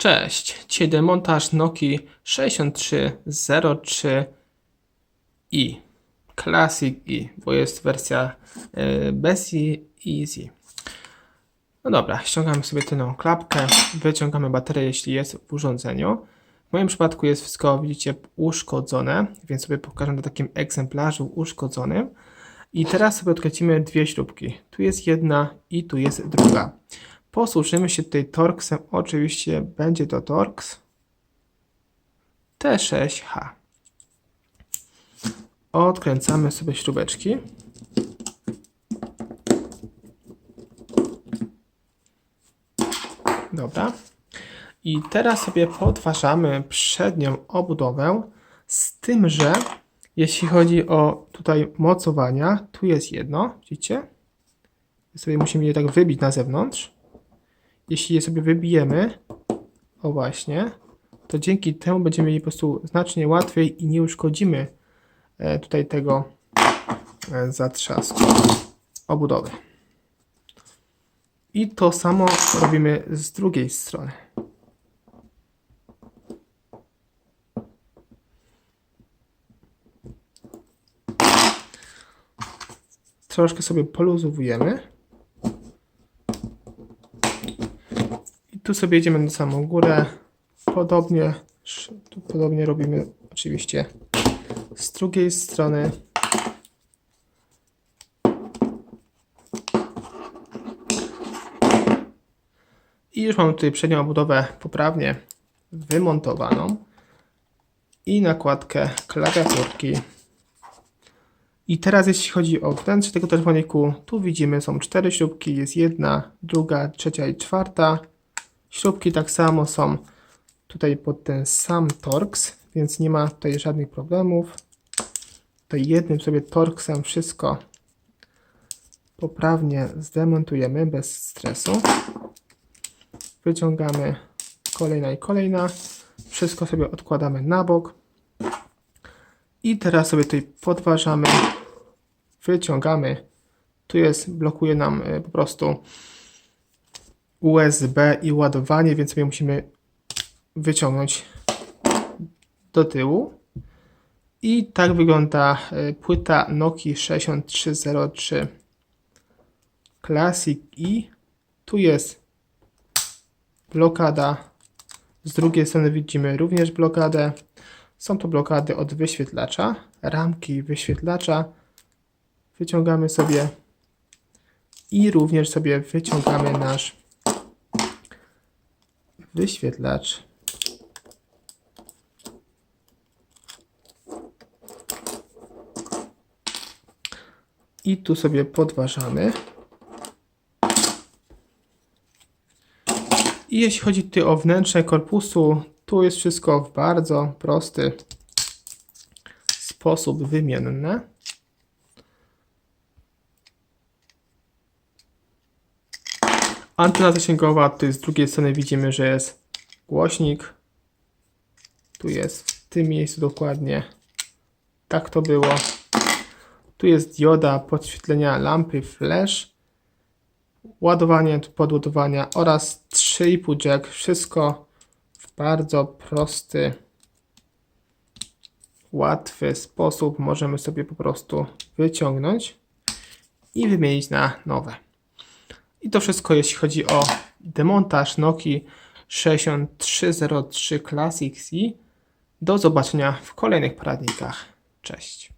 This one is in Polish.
Cześć, dzisiaj demontaż Noki 6303i Classic i, bo jest wersja y, bez i Easy. No dobra, ściągamy sobie tę klapkę, wyciągamy baterię, jeśli jest w urządzeniu. W moim przypadku jest wszystko, widzicie, uszkodzone, więc sobie pokażę na takim egzemplarzu uszkodzonym. I teraz sobie odkręcimy dwie śrubki. Tu jest jedna i tu jest druga. Posłużymy się tutaj Torxem. Oczywiście będzie to Torx T6H. Odkręcamy sobie śrubeczki. Dobra. I teraz sobie podważamy przednią obudowę z tym, że jeśli chodzi o tutaj mocowania, tu jest jedno, widzicie? Sobie musimy je tak wybić na zewnątrz. Jeśli je sobie wybijemy, o właśnie, to dzięki temu będziemy mieli po prostu znacznie łatwiej i nie uszkodzimy e, tutaj tego e, zatrzasku obudowy. I to samo robimy z drugiej strony. Troszkę sobie poluzowujemy. I tu sobie jedziemy na samą górę. Podobnie, podobnie robimy oczywiście z drugiej strony. I już mam tutaj przednią obudowę poprawnie wymontowaną i nakładkę klawiaturki. I teraz jeśli chodzi o wnętrze tego telefoniku, tu widzimy są cztery śrubki, jest jedna, druga, trzecia i czwarta. Śrubki tak samo są tutaj pod ten sam Torx, więc nie ma tutaj żadnych problemów. Tutaj jednym sobie Torxem wszystko poprawnie zdemontujemy bez stresu. Wyciągamy kolejna i kolejna. Wszystko sobie odkładamy na bok. I teraz sobie tutaj podważamy, wyciągamy. Tu jest, blokuje nam y, po prostu USB i ładowanie, więc sobie musimy wyciągnąć do tyłu. I tak wygląda y, płyta Nokia 6303 Classic i tu jest blokada. Z drugiej strony widzimy również blokadę. Są to blokady od wyświetlacza, ramki wyświetlacza. Wyciągamy sobie i również sobie wyciągamy nasz wyświetlacz. I tu sobie podważamy. I jeśli chodzi tutaj o wnętrze korpusu, tu jest wszystko w bardzo prosty sposób wymienne. Antena zasięgowa, tutaj z drugiej strony widzimy, że jest głośnik. Tu jest w tym miejscu dokładnie. Tak to było. Tu jest dioda podświetlenia lampy flash. Ładowanie, podładowania oraz 3,5 jack. Wszystko w bardzo prosty, łatwy sposób możemy sobie po prostu wyciągnąć i wymienić na nowe. I to wszystko jeśli chodzi o demontaż Noki 6303 Classic C. Do zobaczenia w kolejnych poradnikach. Cześć.